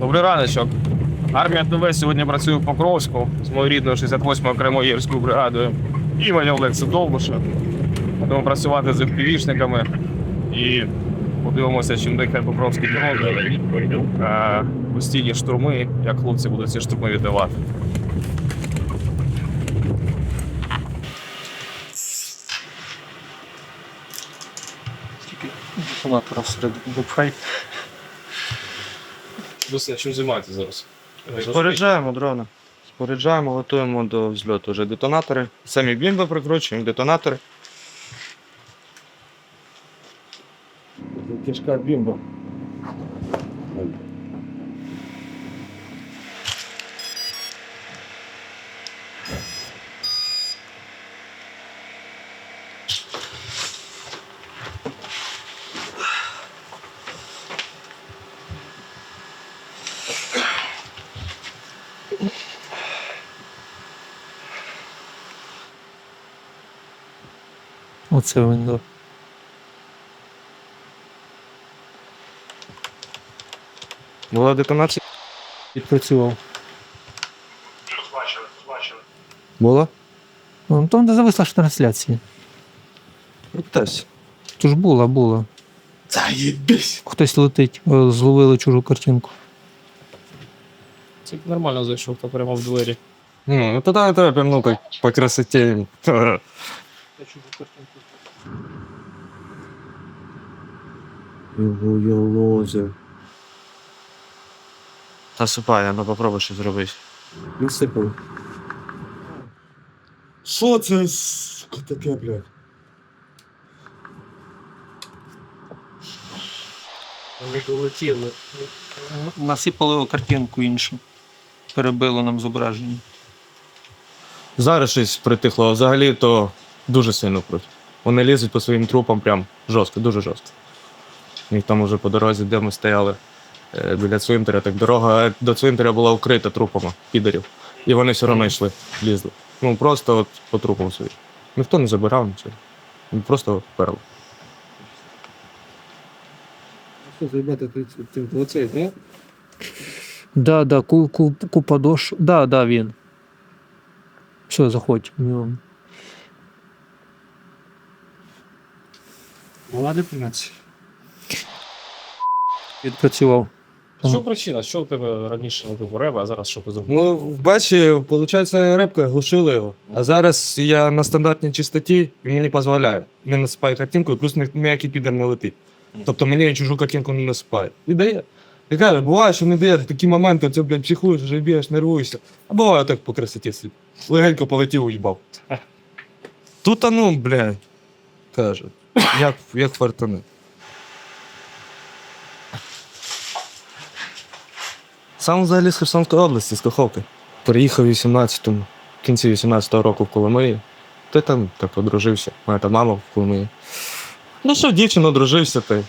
Добрий раночок. Армія ТВ сьогодні працює в Покровську з моєю рідною 68-ю окремою гірською бригадою імені Олекса Довбуша. Будемо працювати з FPV-шниками і подивимося, чим дихає Покровський дорога. Е, Постійні штурми, як хлопці будуть ці штурми віддавати. Детонатора всередині допхай. Досить чим займаєтеся зараз? Споряджаємо дрона. Споряджаємо, готуємо до взльоту вже детонатори. Самі бімби прикручуємо, детонатори. Тяжка бімба. Оце він, да. Була детонація? Відпрацював. Була? Ну, там де зависла ж трансляція. Теж. То ж була, була. Заєбісь! Хтось летить, е, зловили чужу картинку. Це нормально зайшов, то прямо в двері. Ну, ну тоді не треба прям, ну, так, по красоті. Його я лозе. Та супай, ну попробуй щось зробити. Він сипав. Що це сука, таке, блядь? Вони долетіли. Насипали картинку іншу. Перебило нам зображення. Зараз щось притихло, а взагалі то дуже сильно круть. Вони лізуть по своїм трупам прям жорстко, дуже жорстко. Їх там уже по дорозі, де ми стояли е, біля цвинтаря, так дорога до цвинтаря була вкрита трупами підарів. І вони все одно йшли, лізли. Ну просто от по трупам своїм. Ніхто не забирав нічого. Вони Просто перли. Ти, ти, ти оцей, не? Да, да, ку, ку, купадош. Да, да, він. Все, заходь. Була детонація. Відпрацював. Що причина? Що у тебе раніше не був рева, а зараз що зробив? Ну, бачиш, виходить, рибка глушила його. А зараз я на стандартній чистоті мені дозволяє. Не насипаю картинку, і плюс ні- ніякий підер не летить. Тобто мені чужу картинку не насипає. І дає. І каже, буває, що не дає такі моменти, це, блядь, психуєш, вже бігаєш, нервуєшся. А буває так по красоті собі. Легенько полетів, уїбав. Тут, а ну, блядь, каже, як, як фортуни. Сам взагалі з Херсонської області, з Каховки. Приїхав в 18-му, в кінці 18-го року в Коломиї. Ти там так одружився. Моя там мама в Коломиї. Ну що, дівчина одружився, ти.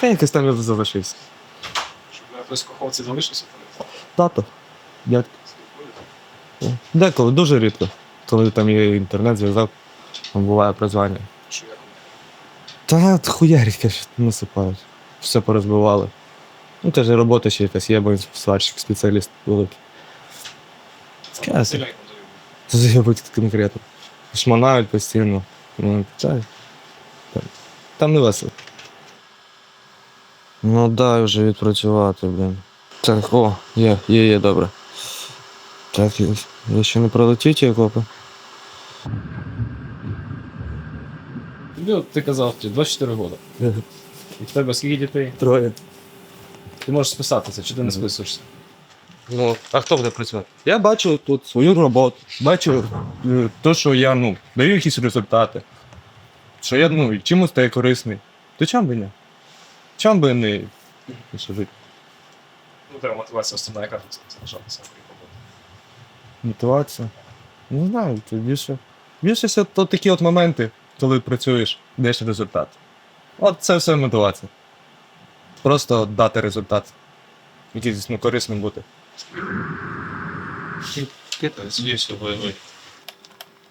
Та якось там і залишився. Хтось коховці залишився? Тато. Дядько. Деколи, дуже рідко. Коли там є інтернет, зв'язок, там буває призвання. Що як? Та от хуярики що насипають. Все порозбивали. Ну, теж і робота ще якась є, бо сварщик, спеціаліст великий. Скажи. Заявити конкретно. Шманають постійно. Ну. Там, там не весело. Ну дай вже відпрацювати, блін. Так, о, є, є, є, добре. Так, я, я ще не пролетів ті окопи. Тобі ти казав, ти 24 роки. І в тебе скільки дітей? Троє. Ти можеш списатися, чи ти не списуєшся? Ну, а хто буде працювати? Я бачу тут свою роботу, бачу е, те, що я ну, даю якісь результати. Що я ну, чимось стає корисний. То чим би ні? Чим би не, не жити? Ну, треба мотивація основна, яка тут залишатися. Мотивація. Не знаю, це більше. Більше все то такі от моменти, коли працюєш, даєш результат. От це все мотивація. Просто дати результат. Якийсь ну, корисним бути. Звісно, бойовий.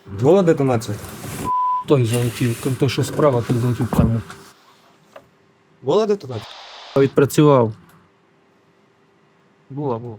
Була детонація? Той залетів, той, що справа, той залетів в камеру. Була детонація? Відпрацював. Була, була.